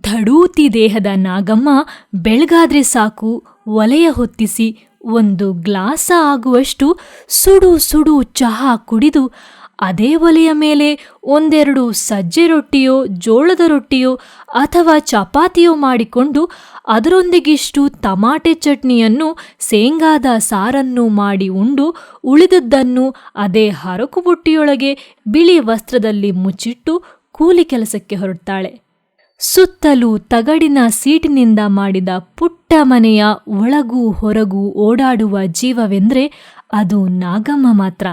ಧಡೂತಿ ದೇಹದ ನಾಗಮ್ಮ ಬೆಳಗಾದ್ರೆ ಸಾಕು, ಒಲೆಯ ಹೊತ್ತಿಸಿ ಒಂದು ಗ್ಲಾಸ ಆಗುವಷ್ಟು ಸುಡು ಸುಡು ಚಹಾ ಕುಡಿದು ಅದೇ ಒಲೆಯ ಮೇಲೆ ಒಂದೆರಡು ಸಜ್ಜೆ ರೊಟ್ಟಿಯೋ, ಜೋಳದ ರೊಟ್ಟಿಯೋ ಅಥವಾ ಚಪಾತಿಯೋ ಮಾಡಿಕೊಂಡು ಅದರೊಂದಿಗಿಷ್ಟು ತಮಾಟೆ ಚಟ್ನಿಯನ್ನು ಶೇಂಗಾದ ಸಾರನ್ನು ಮಾಡಿ ಉಂಡು ಉಳಿದದ್ದನ್ನು ಅದೇ ಹರಕು ಬುಟ್ಟಿಯೊಳಗೆ ಬಿಳಿ ವಸ್ತ್ರದಲ್ಲಿ ಮುಚ್ಚಿಟ್ಟು ಕೂಲಿ ಕೆಲಸಕ್ಕೆ ಹೊರಡ್ತಾಳೆ. ಸುತ್ತಲೂ ತಗಡಿನ ಸೀಟಿನಿಂದ ಮಾಡಿದ ಪುಟ್ಟ ಮನೆಯ ಒಳಗೂ ಹೊರಗೂ ಓಡಾಡುವ ಜೀವವೆಂದರೆ ಅದು ನಾಗಮ್ಮ ಮಾತ್ರ.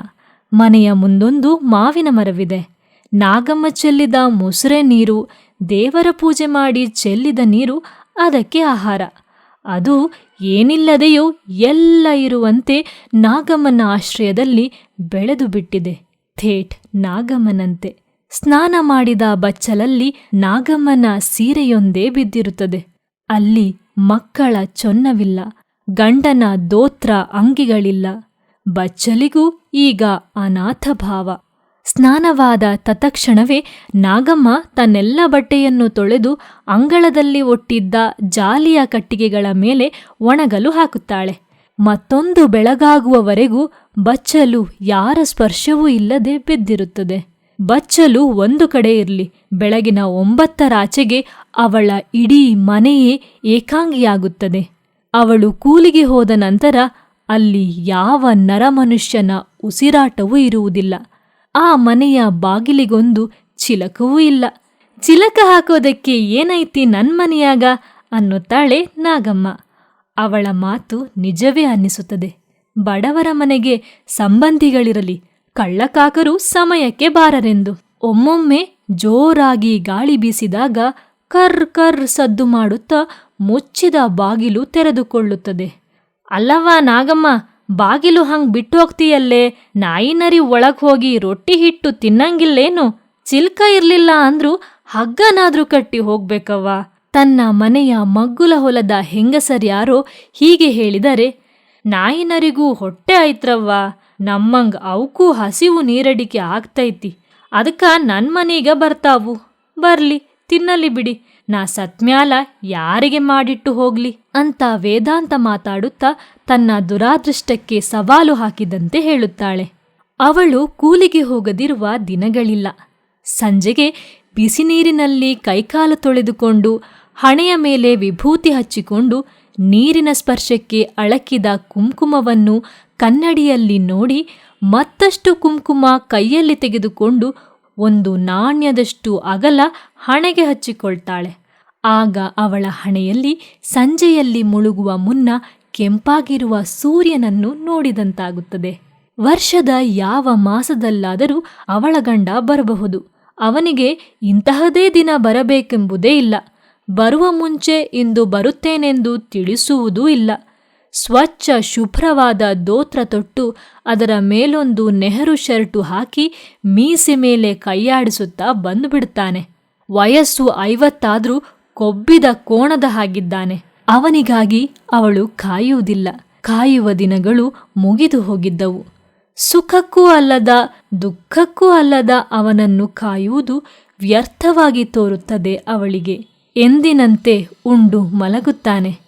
ಮನೆಯ ಮುಂದೊಂದು ಮಾವಿನ ಮರವಿದೆ. ನಾಗಮ್ಮ ಚೆಲ್ಲಿದ ಮೊಸರೆ ನೀರು, ದೇವರ ಪೂಜೆ ಮಾಡಿ ಚೆಲ್ಲಿದ ನೀರು, ಅದಕ್ಕೆ ಆಹಾರ. ಅದು ಏನಿಲ್ಲದೆಯೋ ಎಲ್ಲ ಇರುವಂತೆ ನಾಗಮ್ಮನ ಆಶ್ರಯದಲ್ಲಿ ಬೆಳೆದು ಬಿಟ್ಟಿದೆ. ಥೇಟ್ ನಾಗಮ್ಮನಂತೆ. ಸ್ನಾನ ಮಾಡಿದ ಬಚ್ಚಲಲ್ಲಿ ನಾಗಮ್ಮನ ಸೀರೆಯೊಂದೇ ಬಿದ್ದಿರುತ್ತದೆ. ಅಲ್ಲಿ ಮಕ್ಕಳ ಚೊನ್ನವಿಲ್ಲ, ಗಂಡನ ದೋತ್ರ ಅಂಗಿಗಳಿಲ್ಲ. ಬಚ್ಚಲಿಗೂ ಈಗ ಅನಾಥಭಾವ ಸ್ನಾನವಾದ ತತಕ್ಷಣವೇ ನಾಗಮ್ಮ ತನ್ನೆಲ್ಲ ಬಟ್ಟೆಯನ್ನು ತೊಳೆದು ಅಂಗಳದಲ್ಲಿ ಒಟ್ಟಿದ್ದ ಜಾಲಿಯ ಕಟ್ಟಿಗೆಗಳ ಮೇಲೆ ಒಣಗಲು ಹಾಕುತ್ತಾಳೆ. ಮತ್ತೊಂದು ಬೆಳಗಾಗುವವರೆಗೂ ಬಚ್ಚಲು ಯಾರ ಸ್ಪರ್ಶವೂ ಇಲ್ಲದೆ ಬಿದ್ದಿರುತ್ತದೆ. ಬಚ್ಚಲು ಒಂದು ಕಡೆ ಇರಲಿ. ಬೆಳಗಿನ ಒಂಬತ್ತರಾಚೆಗೆ ಅವಳ ಇಡೀ ಮನೆಯೇ ಏಕಾಂಗಿಯಾಗುತ್ತದೆ. ಅವಳು ಕೂಲಿಗೆ ಹೋದ ನಂತರ ಅಲ್ಲಿ ಯಾವ ನರಮನುಷ್ಯನ ಉಸಿರಾಟವೂ ಇರುವುದಿಲ್ಲ. ಆ ಮನೆಯ ಬಾಗಿಲಿಗೊಂದು ಚಿಲಕವೂ ಇಲ್ಲ. ಚಿಲಕ ಹಾಕೋದಕ್ಕೆ ಏನೈತಿ ನನ್ಮನೆಯಾಗ ಅನ್ನುತ್ತಾಳೆ ನಾಗಮ್ಮ. ಅವಳ ಮಾತು ನಿಜವೇ ಅನ್ನಿಸುತ್ತದೆ. ಬಡವರ ಮನೆಗೆ ಸಂಬಂಧಿಗಳಿರಲಿ ಕಳ್ಳಕಾಕರು ಸಮಯಕ್ಕೆ ಬಾರರೆಂದು. ಒಮ್ಮೊಮ್ಮೆ ಜೋರಾಗಿ ಗಾಳಿ ಬೀಸಿದಾಗ ಕರ್ ಕರ್ ಸದ್ದು ಮಾಡುತ್ತಾ ಮುಚ್ಚಿದ ಬಾಗಿಲು ತೆರೆದುಕೊಳ್ಳುತ್ತದೆ. ಅಲ್ಲವ್ವ ನಾಗಮ್ಮ, ಬಾಗಿಲು ಹಂಗ್ ಬಿಟ್ಟು ಹೋಗ್ತೀಯಲ್ಲೇ ನಾಯಿನರಿ ಒಳಗೆ ಹೋಗಿ ರೊಟ್ಟಿ ಹಿಟ್ಟು ತಿನ್ನಂಗಿಲ್ಲೇನು? ಚಿಲ್ಕ ಇರಲಿಲ್ಲ ಅಂದ್ರೂ ಹಗ್ಗನಾದ್ರೂ ಕಟ್ಟಿ ಹೋಗ್ಬೇಕವ್ವ. ತನ್ನ ಮನೆಯ ಮಗ್ಗುಲ ಹೊಲದ ಹೆಂಗಸರ್ಯಾರೋ ಹೀಗೆ ಹೇಳಿದರೆ ನಾಯಿನರಿಗೂ ಹೊಟ್ಟೆ ಐತ್ರವ್ವ ನಮ್ಮಂಗ್ ಅವಕ್ಕೂ ಹಸಿವು ನೀರಡಿಕೆ ಆಗ್ತೈತಿ. ಅದಕ್ಕ ನನ್ ಮನೀಗ ಬರ್ತಾವು. ಬರ್ಲಿ, ತಿನ್ನಲಿ ಬಿಡಿ. ನಾ ಸತ್ಮ್ಯಾಲ ಯಾರಿಗೆ ಮಾಡಿಟ್ಟು ಹೋಗ್ಲಿ? ಅಂತ ವೇದಾಂತ ಮಾತಾಡುತ್ತಾ ತನ್ನ ದುರಾದೃಷ್ಟಕ್ಕೆ ಸವಾಲು ಹಾಕಿದಂತೆ ಹೇಳುತ್ತಾಳೆ. ಅವಳು ಕೂಲಿಗೆ ಹೋಗದಿರುವ ದಿನಗಳಿಲ್ಲ. ಸಂಜೆಗೆ ಬಿಸಿ ನೀರಿನಲ್ಲಿ ಕೈಕಾಲು ತೊಳೆದುಕೊಂಡು ಹಣೆಯ ಮೇಲೆ ವಿಭೂತಿ ಹಚ್ಚಿಕೊಂಡು ನೀರಿನ ಸ್ಪರ್ಶಕ್ಕೆ ಅಳಕಿದ ಕುಂಕುಮವನ್ನು ಕನ್ನಡಿಯಲ್ಲಿ ನೋಡಿ ಮತ್ತಷ್ಟು ಕುಂಕುಮ ಕೈಯಲ್ಲಿ ತೆಗೆದುಕೊಂಡು ಒಂದು ನಾಣ್ಯದಷ್ಟು ಅಗಲ ಹಣೆಗೆ ಹಚ್ಚಿಕೊಳ್ತಾಳೆ. ಆಗ ಅವಳ ಹಣೆಯಲ್ಲಿ ಸಂಜೆಯಲ್ಲಿ ಮುಳುಗುವ ಮುನ್ನ ಕೆಂಪಾಗಿರುವ ಸೂರ್ಯನನ್ನು ನೋಡಿದಂತಾಗುತ್ತದೆ. ವರ್ಷದ ಯಾವ ಮಾಸದಲ್ಲಾದರೂ ಅವಳ ಗಂಡ ಬರಬಹುದು. ಅವನಿಗೆ ಇಂತಹದೇ ದಿನ ಬರಬೇಕೆಂಬುದೇ ಇಲ್ಲ. ಬರುವ ಮುಂಚೆ ಇಂದು ಬರುತ್ತೇನೆಂದು ತಿಳಿಸುವುದೂ ಇಲ್ಲ. ಸ್ವಚ್ಛ ಶುಭ್ರವಾದ ದೋತ್ರ ತೊಟ್ಟು ಅದರ ಮೇಲೊಂದು ನೆಹರು ಶರ್ಟು ಹಾಕಿ ಮೀಸೆ ಮೇಲೆ ಕೈಯಾಡಿಸುತ್ತಾ ಬಂದುಬಿಡ್ತಾನೆ. ವಯಸ್ಸು ಐವತ್ತಾದರೂ ಕೊಬ್ಬಿದ ಕೋಣದ ಹಾಗಿದ್ದಾನೆ. ಅವನಿಗಾಗಿ ಅವಳು ಕಾಯುವುದಿಲ್ಲ. ಕಾಯುವ ದಿನಗಳು ಮುಗಿದು ಹೋಗಿದ್ದವು. ಸುಖಕ್ಕೂ ಅಲ್ಲದ, ದುಃಖಕ್ಕೂ ಅಲ್ಲದ ಅವನನ್ನು ಕಾಯುವುದು ವ್ಯರ್ಥವಾಗಿ ತೋರುತ್ತದೆ ಅವಳಿಗೆ. ಎಂದಿನಂತೆ ಉಂಡು ಮಲಗುತ್ತಾನೆ.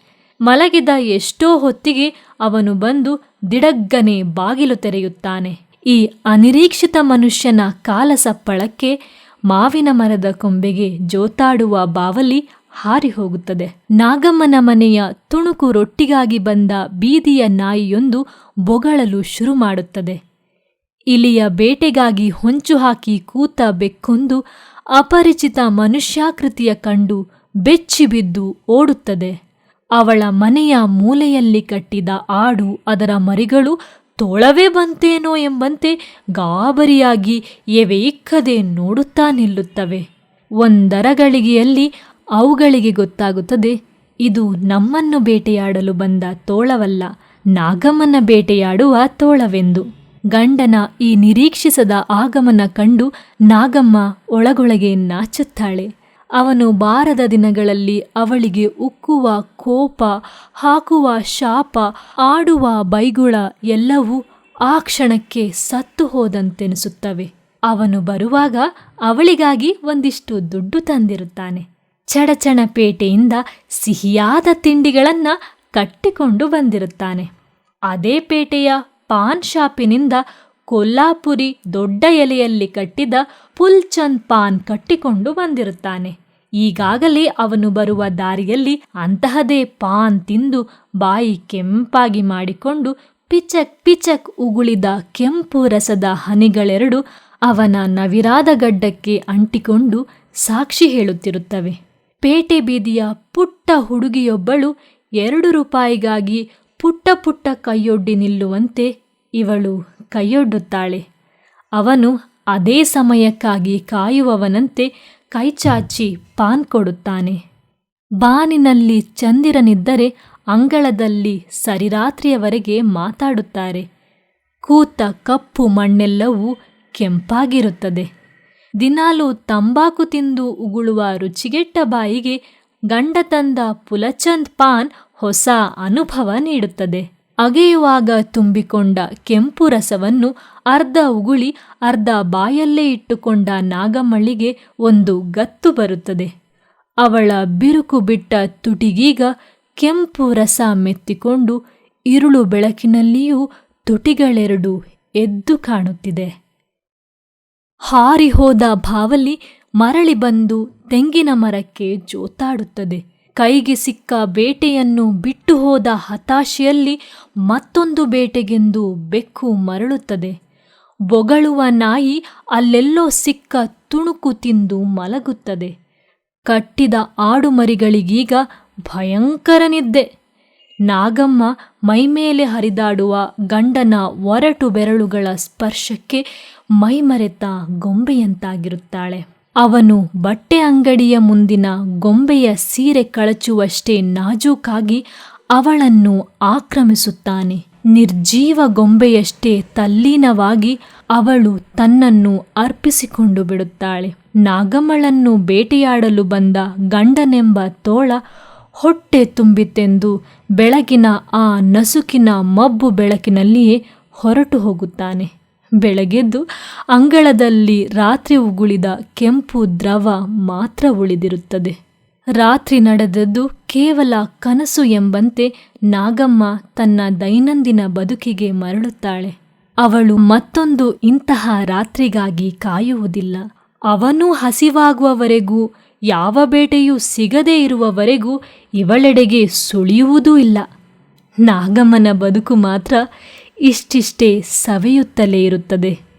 ಮಲಗಿದ ಎಷ್ಟೋ ಹೊತ್ತಿಗೆ ಅವನು ಬಂದು ದಿಡಗ್ಗನೆ ಬಾಗಿಲು ತೆರೆಯುತ್ತಾನೆ. ಈ ಅನಿರೀಕ್ಷಿತ ಮನುಷ್ಯನ ಕಾಲಸಪ್ಪಳಕ್ಕೆ ಮಾವಿನ ಮರದ ಕೊಂಬೆಗೆ ಜೋತಾಡುವ ಬಾವಲಿ ಹಾರಿ ಹೋಗುತ್ತದೆ ನಾಗಮ್ಮನ ಮನೆಯ ತುಣುಕು ರೊಟ್ಟಿಗಾಗಿ ಬಂದ ಬೀದಿಯ ನಾಯಿಯೊಂದು ಬೊಗಳಲು ಶುರು ಮಾಡುತ್ತದೆ. ಇಲಿಯ ಬೇಟೆಗಾಗಿ ಹೊಂಚು ಹಾಕಿ ಕೂತ ಬೆಕ್ಕೊಂದು ಅಪರಿಚಿತ ಮನುಷ್ಯಾಕೃತಿಯ ಕಂಡು ಬೆಚ್ಚಿಬಿದ್ದು ಓಡುತ್ತದೆ. ಅವಳ ಮನೆಯ ಮೂಲೆಯಲ್ಲಿ ಕಟ್ಟಿದ ಆಡು ಅದರ ಮರಿಗಳು ತೋಳವೇ ಬಂತೇನೋ ಎಂಬಂತೆ ಗಾಬರಿಯಾಗಿ ಎವೆಯಿಕ್ಕದೆ ನೋಡುತ್ತಾ ನಿಲ್ಲುತ್ತವೆ. ಒಂದರಗಳಿಗೆಯಲ್ಲಿ ಅವುಗಳಿಗೆ ಗೊತ್ತಾಗುತ್ತದೆ, ಇದು ನಮ್ಮನ್ನು ಬೇಟೆಯಾಡಲು ಬಂದ ತೋಳವಲ್ಲ, ನಾಗಮ್ಮನ ಬೇಟೆಯಾಡುವ ತೋಳವೆಂದು. ಗಂಡನ ಈ ನಿರೀಕ್ಷಿಸದ ಆಗಮನ ಕಂಡು ನಾಗಮ್ಮ ಒಳಗೊಳಗೆ ನಾಚುತ್ತಾಳೆ. ಅವನು ಬಾರದ ದಿನಗಳಲ್ಲಿ ಅವಳಿಗೆ ಉಕ್ಕುವ ಕೋಪ, ಹಾಕುವ ಶಾಪ, ಆಡುವ ಬೈಗುಳ ಎಲ್ಲವೂ ಆ ಕ್ಷಣಕ್ಕೆ ಸತ್ತು ಹೋದಂತೆನಿಸುತ್ತವೆ. ಅವನು ಬರುವಾಗ ಅವಳಿಗಾಗಿ ಒಂದಿಷ್ಟು ದುಡ್ಡು ತಂದಿರುತ್ತಾನೆ. ಚಡಚಣಪೇಟೆಯಿಂದ ಸಿಹಿಯಾದ ತಿಂಡಿಗಳನ್ನು ಕಟ್ಟಿಕೊಂಡು ಬಂದಿರುತ್ತಾನೆ. ಅದೇ ಪೇಟೆಯ ಪಾನ್ ಶಾಪಿನಿಂದ ಕೊಲ್ಲಾಪುರಿ ದೊಡ್ಡ ಎಲೆಯಲ್ಲಿ ಕಟ್ಟಿದ ಪುಲ್ಚಂದ್ ಪಾನ್ ಕಟ್ಟಿಕೊಂಡು ಬಂದಿರುತ್ತಾನೆ. ಈಗಾಗಲೇ ಅವನು ಬರುವ ದಾರಿಯಲ್ಲಿ ಅಂತಹದೇ ಪಾನ್ ತಿಂದು ಬಾಯಿ ಕೆಂಪಾಗಿ ಮಾಡಿಕೊಂಡು ಪಿಚಕ್ ಪಿಚಕ್ ಉಗುಳಿದ ಕೆಂಪು ರಸದ ಹನಿಗಳೆರಡು ಅವನ ನವಿರಾದ ಗಡ್ಡಕ್ಕೆ ಅಂಟಿಕೊಂಡು ಸಾಕ್ಷಿ ಹೇಳುತ್ತಿರುತ್ತವೆ. ಪೇಟೆ ಬೀದಿಯ ಪುಟ್ಟ ಹುಡುಗಿಯೊಬ್ಬಳು ಎರಡು ರೂಪಾಯಿಗಾಗಿ ಪುಟ್ಟ ಪುಟ್ಟ ಕೈಯೊಡ್ಡಿ ನಿಲ್ಲುವಂತೆ ಇವಳು ಕೈಯೊಡ್ಡುತ್ತಾಳೆ. ಅವನು ಅದೇ ಸಮಯಕ್ಕಾಗಿ ಕಾಯುವವನಂತೆ ಕೈಚಾಚಿ ಪಾನ್ ಕೊಡುತ್ತಾನೆ. ಬಾನಿನಲ್ಲಿ ಚಂದಿರನಿದ್ದರೆ ಅಂಗಳದಲ್ಲಿ ಸರಿರಾತ್ರಿಯವರೆಗೆ ಮಾತಾಡುತ್ತಾರೆ. ಕೂತ ಕಪ್ಪು ಮಣ್ಣೆಲ್ಲವೂ ಕೆಂಪಾಗಿರುತ್ತದೆ. ದಿನಾಲೂ ತಂಬಾಕು ತಿಂದು ಉಗುಳುವ ರುಚಿಗೆಟ್ಟ ಬಾಯಿಗೆ ಗಂಡ ತಂದ ಪುಲಚಂದ್ ಪಾನ್ ಹೊಸ ಅನುಭವ ನೀಡುತ್ತದೆ. ಅಗೆಯುವಾಗ ತುಂಬಿಕೊಂಡ ಕೆಂಪು ರಸವನ್ನು ಅರ್ಧ ಉಗುಳಿ ಅರ್ಧ ಬಾಯಲ್ಲೇ ಇಟ್ಟುಕೊಂಡ ನಾಗಮ್ಮಳಿಗೆ ಒಂದು ಗತ್ತು ಬರುತ್ತದೆ. ಅವಳ ಬಿರುಕು ಬಿಟ್ಟ ತುಟಿಗೀಗ ಕೆಂಪು ರಸ ಮೆತ್ತಿಕೊಂಡು ಇರುಳು ಬೆಳಕಿನಲ್ಲಿಯೂ ತುಟಿಗಳೆರಡು ಎದ್ದು ಕಾಣುತ್ತಿದೆ. ಹಾರಿಹೋದ ಭಾವಲಿ ಮರಳಿ ಬಂದು ತೆಂಗಿನ ಮರಕ್ಕೆ ಜೋತಾಡುತ್ತದೆ. ಕೈಗೆ ಸಿಕ್ಕ ಬೇಟೆಯನ್ನು ಬಿಟ್ಟು ಹೋದ ಹತಾಶೆಯಲ್ಲಿ ಮತ್ತೊಂದು ಬೇಟೆಗೆಂದು ಬೆಕ್ಕು ಮರಳುತ್ತದೆ. ಬೊಗಳುವ ನಾಯಿ ಅಲ್ಲೆಲ್ಲೋ ಸಿಕ್ಕ ತುಣುಕು ತಿಂದು ಮಲಗುತ್ತದೆ. ಕಟ್ಟಿದ ಆಡುಮರಿಗಳಿಗೀಗ ಭಯಂಕರ ನಿದ್ದೆ. ನಾಗಮ್ಮ ಮೈಮೇಲೆ ಹರಿದಾಡುವ ಗಂಡನ ಒರಟು ಬೆರಳುಗಳ ಸ್ಪರ್ಶಕ್ಕೆ ಮೈಮರೆತ ಗೊಂಬೆಯಂತಾಗಿರುತ್ತಾಳೆ. ಅವನು ಬಟ್ಟೆ ಅಂಗಡಿಯ ಮುಂದಿನ ಗೊಂಬೆಯ ಸೀರೆ ಕಳಚುವಷ್ಟೇ ನಾಜೂಕಾಗಿ ಅವಳನ್ನು ಆಕ್ರಮಿಸುತ್ತಾನೆ. ನಿರ್ಜೀವ ಗೊಂಬೆಯಷ್ಟೇ ತಲ್ಲೀನವಾಗಿ ಅವಳು ತನ್ನನ್ನು ಅರ್ಪಿಸಿಕೊಂಡು ಬಿಡುತ್ತಾಳೆ. ನಾಗಮ್ಮಳನ್ನು ಬೇಟೆಯಾಡಲು ಬಂದ ಗಂಡನೆಂಬ ತೋಳ ಹೊಟ್ಟೆ ತುಂಬಿತೆಂದು ಬೆಳಗಿನ ಆ ನಸುಕಿನ ಮಬ್ಬು ಬೆಳಕಿನಲ್ಲಿಯೇ ಹೊರಟು ಹೋಗುತ್ತಾನೆ. ಬೆಳಗೆದ್ದು ಅಂಗಳದಲ್ಲಿ ರಾತ್ರಿ ಉಗುಳಿದ ಕೆಂಪು ದ್ರವ ಮಾತ್ರ ಉಳಿದಿರುತ್ತದೆ. ರಾತ್ರಿ ನಡೆದದ್ದು ಕೇವಲ ಕನಸು ಎಂಬಂತೆ ನಾಗಮ್ಮ ತನ್ನ ದೈನಂದಿನ ಬದುಕಿಗೆ ಮರಳುತ್ತಾಳೆ. ಅವಳು ಮತ್ತೊಂದು ಇಂತಹ ರಾತ್ರಿಗಾಗಿ ಕಾಯುವುದಿಲ್ಲ. ಅವನೂ ಹಸಿವಾಗುವವರೆಗೂ, ಯಾವ ಬೇಟೆಯೂ ಸಿಗದೇ ಇರುವವರೆಗೂ ಇವಳೆಡೆಗೆ ಸುಳಿಯುವುದೂ ಇಲ್ಲ. ನಾಗಮ್ಮನ ಬದುಕು ಮಾತ್ರ ಇಷ್ಟಿಷ್ಟೇ ಸವೆಯುತ್ತಲೇ ಇರುತ್ತದೆ.